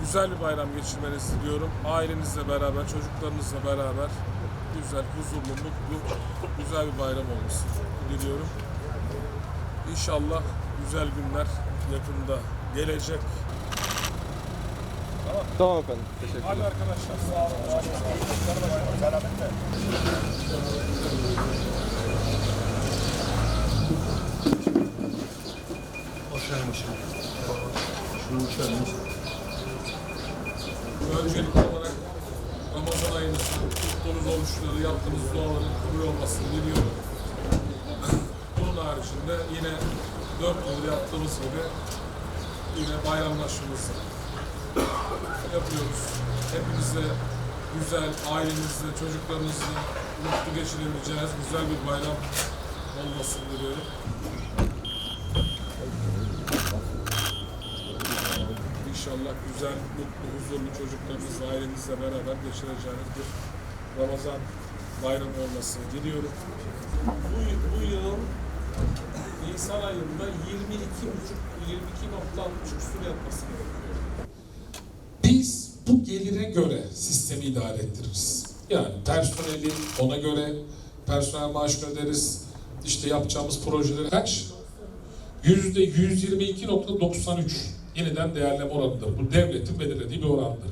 Güzel bir bayram geçirmenizi diliyorum. Ailenizle beraber, çocuklarınızla beraber güzel, huzurlu, mutlu, güzel bir bayram olmasını diliyorum. İnşallah güzel günler yakında gelecek. Tamam efendim. Teşekkür Hadi arkadaşlar sağ olun. Öncelikli olarak Ramazan ayınızın tuttuğunuz oruçları, yaptığınız duaların kabul olmasını diliyorum. Bunun haricinde yine dört yıl yaptığımız gibi yine bayramlaşmamızı yapıyoruz. Hepinize güzel, ailenizle, çocuklarınızla mutlu geçirebileceğiniz güzel bir bayram olmasını diliyorum. İnşallah güzel, mutlu, huzurlu çocuklarınızla, ailenizle beraber geçireceğiniz bir Ramazan bayramı olmasını diliyorum. Bu, bu yıl Nisan ayında 22,5 22.60 küsur yapması gerekiyor. Bu gelire göre sistemi idare ettiririz. Yani personeli ona göre personel maaşını öderiz. İşte yapacağımız projeleri kaç? Yüzde 122.93 yeniden değerleme oranıdır. Bu devletin belirlediği bir orandır.